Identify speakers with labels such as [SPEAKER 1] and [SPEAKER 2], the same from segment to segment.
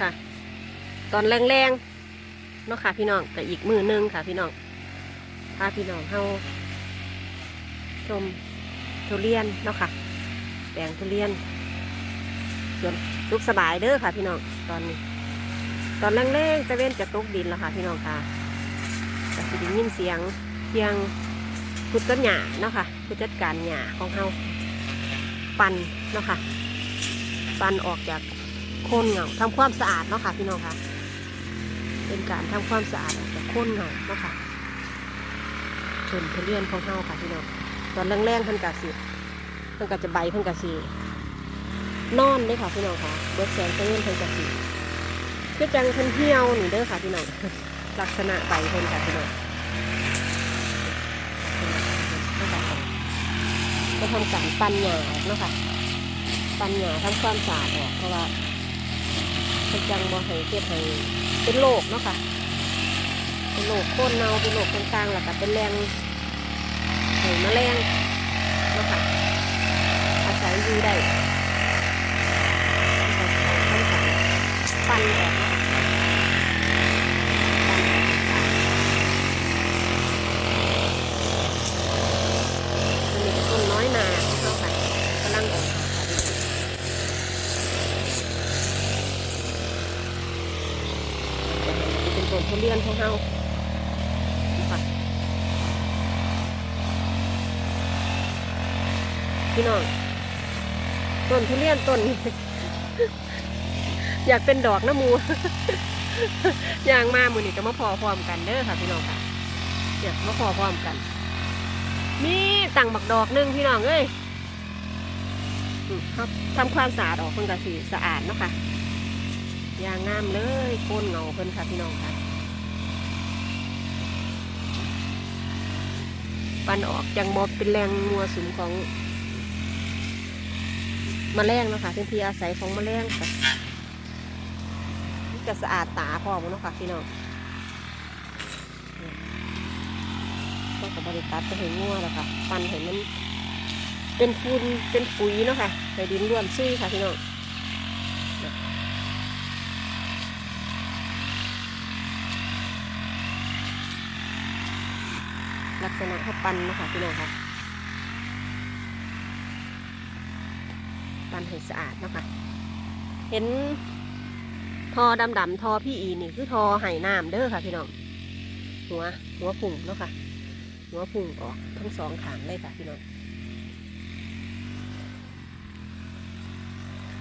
[SPEAKER 1] ค่ะ ตอนแรงๆเนาะค่ะ พี่น้องแต่อีกมือหนึงค่ะ พี่น้องพาพี่น้องเข้าชมทุเรียนเนาะค่ะแปลงทุเรียนส่วนลุกสบายเด้อค่ะ พี่น้องตอนนี้ ตอนแรงๆตะเว้นจะตกดินแล้วค่ะ พี่น้องค่ะแต่สิได้ยินเสียงเพียงพุดต้นหญ้าเนาะค่ะผู้จัดการหญ้าของเฮาปั่นเนาะค่ะปั่นออกจาก โคนเงาทำความสะอาดเนาะค่ะพี่น้องค่ะ เป็นการทำความสะอาดจากโคนเงาเนาะค่ะส่วนทุเรียนของเฮาค่ะพี่น้องตอนแรงๆเพิ่นกะสิเพิ่นกะจะใบเพิ่นกะสินอนเด้ค่ะพี่น้องค่ะเบิดแสงตะเวนเพิ่นกะสิคือจังเพิ่นเหี่ยวนี่เด้อค่ะพี่น้องลักษณะใบเพิ่นค่ะพี่น้องก็ทำการปั้นหญ้าออกเนาะค่ะปัญญาทำความสะอาดออกเพราะว่า เป็นจังบ่ให้เก็บให้เป็นโรคเนาะค่ะ เป็นโรคโคนเน่าเป็นโรคต่างๆแล้วก็เป็นแรงให้แมลงเนาะค่ะอาศัยอยู่ได้ทำการปั่นออกเนาะค่ะปั้นออกอันนี้ก็ต้นน้อยนาเนาะค่ะกำลังออกค่ะ เป็นต้น ทุเรียนของเฮาพี่น้องต้นทุเรียนต้น อยากเป็นดอกน้ำมูอย่างมามือนี่ก็มาพอพร้อมกันเด้อค่ะพี่น้องค่ะเนี่ยมาพอพร้อมกัน มีต่างบักดอกหนึงพี่น้องเอ้ยครับทำความสะอาดออกเพิ่นก็สีสะอาดเนาะค่ะอย่างงามเลยโคนเงาเพิ่นค่ะพี่น้องค่ะ ปันออกจังบอบเป็นแรงมัวสุมของมแมลงเนาะคะเป็นที่อาศัยของมแมลงค่ะจะสะอาดตาพร้อมเนาะค่ะพี่น้องก็กับบริตัดจะเห็นงัวแล้วค่ะปันเห็นมันเป็นฝุ่นเป็นปุ๋ยเนาะค่ะใส่ดินร่วนซุยค่ะพี่น้อง ลักษณะเขาปั้นนะคะพี่น้องค่ะปั้นให้สะอาดนะคะเห็นทอดำๆทอพี่อีนี่คือทอไห่น้ำเด้อค่ะพี่น้องหัวหัวผุ่งเนาะค่ะ หัวผุ่งออกทั้งสองขางเลยค่ะพี่น้อง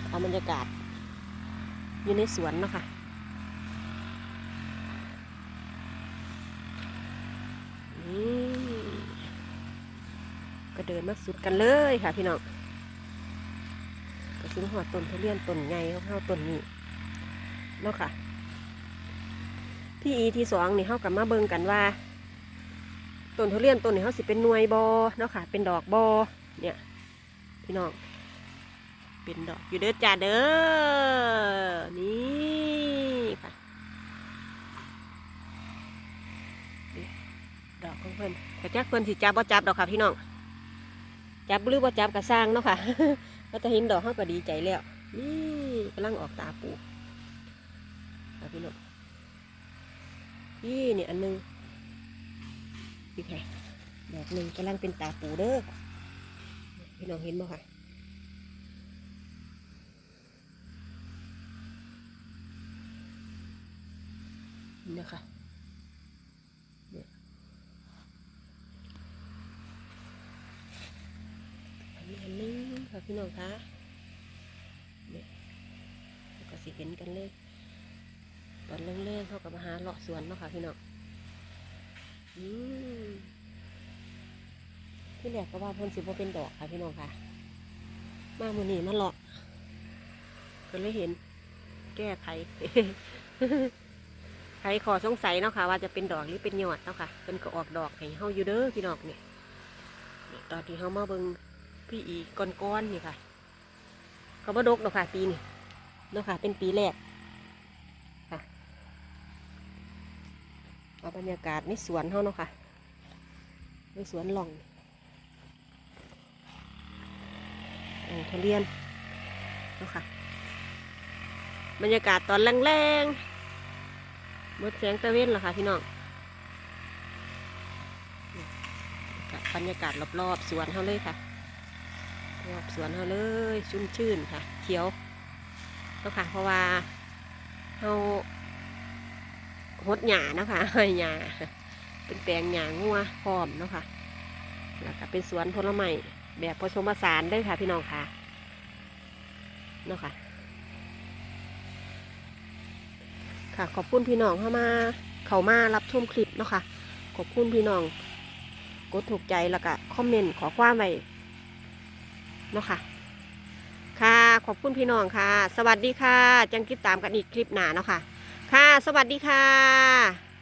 [SPEAKER 1] เอาบรรยากาศอยู่ในสวนเนาะค่ะ อืม ก็เดินมาสุดกันเลยค่ะพี่น้องก็ถึงหัวต้นทุเรียนต้นใหญ่ของเฮาต้นนี้เนาะค่ะที่อีที่สองนี่เฮากับมาเบิ่งกันว่าต้นทุเรียนต้นนี้เฮาสิเป็นหน่วยบอเนาะค่ะ เป็นดอกบอเนี่ยพี่น้องเป็นดอกอยู่เด้อจ้าเด้อนี่ค่ะดอกของเพิ่นกระจักเพิ่นสิจับบ่จับดอกค่ะพี่น้อง จับหรือบ่าจับกระสร้างเนาะค่ะก็จะเห็นดอกเขาก็ดีใจแล้วนี่กำลังออกตาปูพี่น้องนี่นี่อันหนึงนี่ค่ะดอกหนึ่งกำลังเป็นตาปูเด้อพี่น้องเห็นบ่ค่ะนี่นะคะ อันนี้อันนึงค่ะ พี่น้องคะเนี่ยก็สิเห็นกันเลยตอนเร่งๆเขากับมาหาเลาะสวนเนาะค่ะพี่น้องอืมที่แรกก็ว่าพ่นสิบ่เป็นดอกค่ะพี่น้องค่ะ มามือนี้มาเลาะก็เลยเห็น แก้ไขใครขอสงสัยเนาะค่ะ ว่าจะเป็นดอกหรือเป็นยอดเนาะค่ะเป็นก็ออกดอกให้เฮาอยู่เด้อพี่น้องเนี่ยเนี่ยตอนที่เฮามาเบิ่ง พี่อีก้อนๆนี่ค่ะเขาบ่ดกเนาะค่ะ ปีนี้เนาะค่ะ เป็นปีแรกค่ะเอาบรรยากาศในสวนเขาเนาะค่ะในสวนหล่องอทุเรียนเนาะค่ะ บรรยากาศตอนแรงๆมดแสงตะเวนเหรอคะพี่น้องบรรยากาศรอบๆสวนเขาเลยค่ะ รอบสวนเขาเลยชุ่มชื่นค่ะ เขียวเนาะค่ะ เพราะว่าเขาหดหญ้าเนาะคะให้หญ้าเป็นแปลงหญ้างัวพร้อมเนาะค่ะแล้วก็เป็นสวนผลไม้แบบผสมผสานเด้วยค่ะ พี่น้องค่ะเนาะค่ะ ค่ะขอบคุณพี่น้องเข้ามา เขามารับชมคลิปเนาะค่ะ ขอบคุณพี่น้อง กดถูกใจแล้วก็คอมเมนต์ขอความไว้ เนาะค่ะ ค่ะขอบคุณพี่น้องค่ะ สวัสดีค่ะ จังคิดตามกันอีกคลิปหนาเนาะค่ะ ค่ะ สวัสดีค่ะ